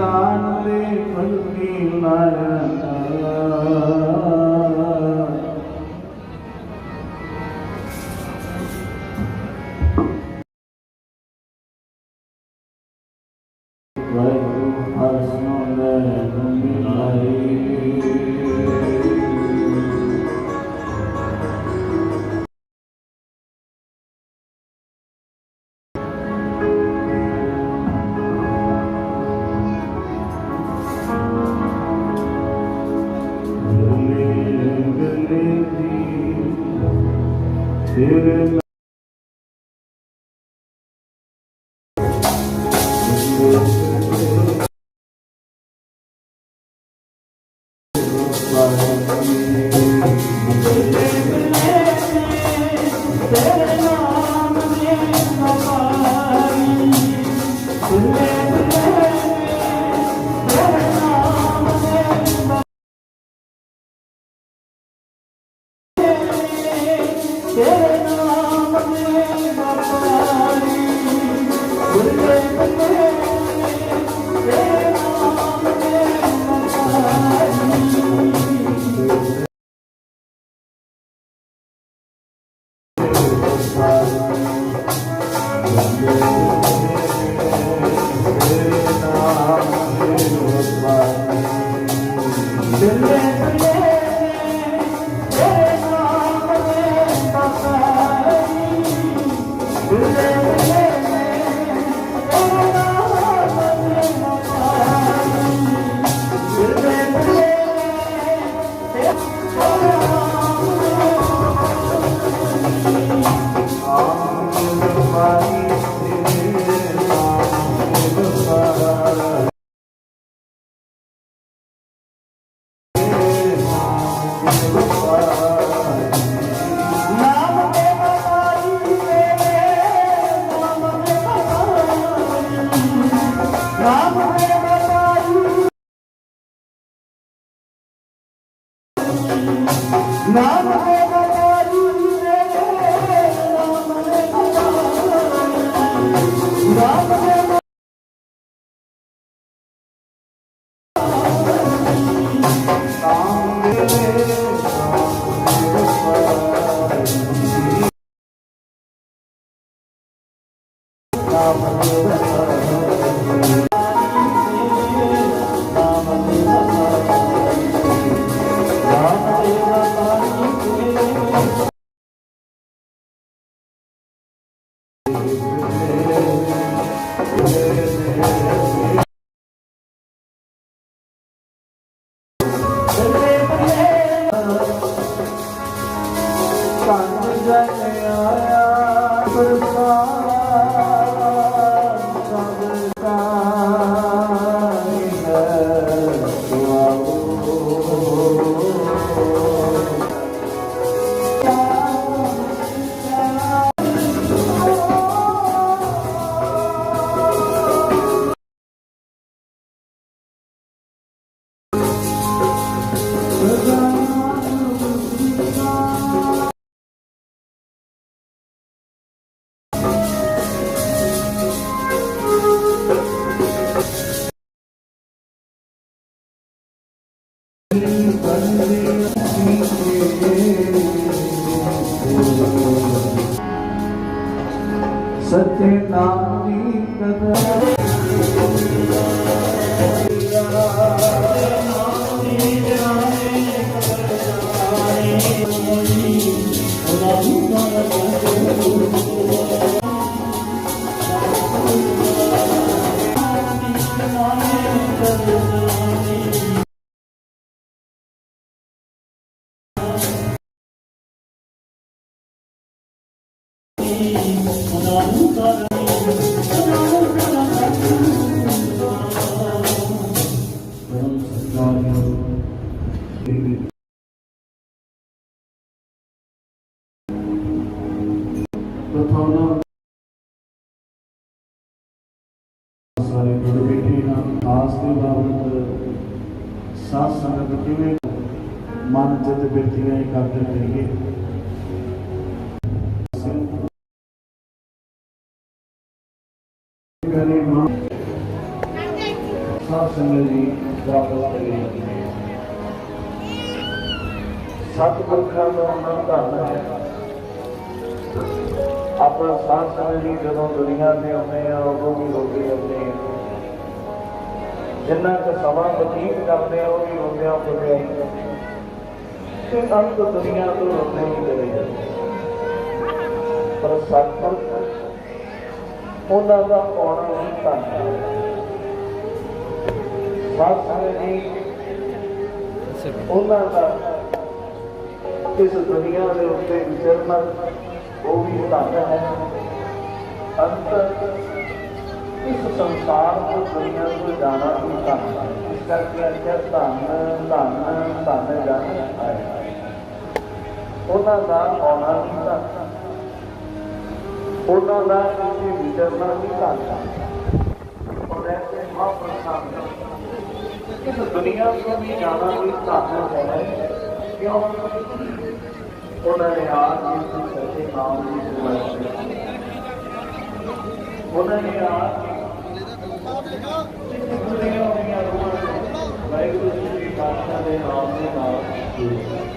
தானே பண்ணி மரம் No. ਕੰਨ ਜਨਿਆ ਪ੍ਰਸਾਦ love. ਜਥਾਵਾਂ ਸਾਰੇ ਜੁੜ ਬੈਠੇ ਹਾਂ ਖਾਸ ਦੇ ਬਾਬਤ ਸਾਧ ਸੰਗਤ ਕਿਵੇਂ ਮਨ ਚਿਤ ਬਿਰਤੀਆਂ ਇਕੱਤਰ ਕਰੀਏ ਕਰੇ ਮਾਂ ਸਾਧ ਸੰਗਤ ਜੀ ਵਾਪਸ ਕਰੀਏ ਸਤਿਗੁਰ ਦਾ ਨਾਮ ਧਰਨਾ ਹੈ ਆਪਾਂ ਸਾਥ ਸੰਗਤ ਜੀ ਜਦੋਂ ਦੁਨੀਆ ਤੇ ਆਉਂਦੇ ਆ ਉਹ ਵੀ ਹੋ ਕੇ ਆਉਂਦੇ ਆ ਜਿੰਨਾ ਕੁ ਸਮਾਂ ਬਤੀਤ ਕਰਦੇ ਆ ਉਹ ਵੀ ਹੋ ਗਿਆ ਹੋ ਤੇ ਅੰਤ ਦੁਨੀਆ ਤੋਂ ਰੁਕਦੇ ਹੀ ਗਏ ਪਰ ਸਾਧਨ ਉਹਨਾਂ ਦਾ ਆਉਣਾ ਹੀ ਤਾਂ ਸਾਥ ਸੰਗਤ ਜੀ ਉਹਨਾਂ ਦਾ ਇਸ ਦੁਨੀਆ ਦੇ ਉੱਤੇ ਵਿਚਰਨਾ वो भी बताता है अंतर इस संसार को दुनिया को जाना भी धन इस करके अच्छा धन धन धन जान आए उन्होंने आना भी धन उन्होंने किसी विचरना भी धन और ऐसे महाप्रसाद इस दुनिया को भी जाना भी धन है क्यों ਉਹਨਾਂ ਨੇ ਆਪ ਜੀ ਨੂੰ ਸੱਚੇ ਨਾਮ ਦੀ ਸ਼ੁਰੂਆਤ ਕੀਤੀ ਉਹਨਾਂ ਨੇ ਆਪ ਗੁਰਦੀਆਂ ਦੇ ਰੂਹਾਂ ਵਾਹਿਗੁਰੂ ਜੀ ਦੇ ਨਾਮ ਦੇ ਨਾਲ ਸ਼ੁਰੂ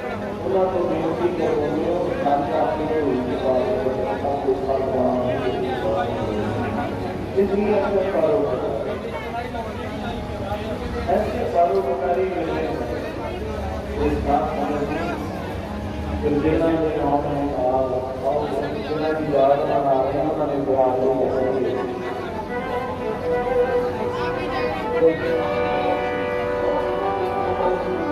ਉਹਨਾਂ ਤੋਂ ਬੇਨਤੀ ਕਰਵਾਉਂਦੇ ਹੋ ਕੰਮ ਕਰਦੇ ਹੋ ਇਸ ਕੋਈ ਸਭ ਕੁਝ ਕਰਵਾਉਣਾ ਇਸ ਲਈ ਆਪਣਾ ਕਾਰੋਬਾਰ ਐਸੇ ਕਾਰੋਬਾਰੀ ਮਿਲੇ ਇਸ ਦਾ ਸਮਝ ਜਿੰਨਾ ਦੇ ਨਾਮ ਹੈ ਆਪ ਬਹੁਤ ਜਿੰਨਾ ਦੀ ਯਾਦ ਨਾਲ ਆ ਰਹੇ ਉਹਨਾਂ ਨੇ ਬੁਰਾ ਨਹੀਂ ਕਰਨਗੇ ਕੋਈ you.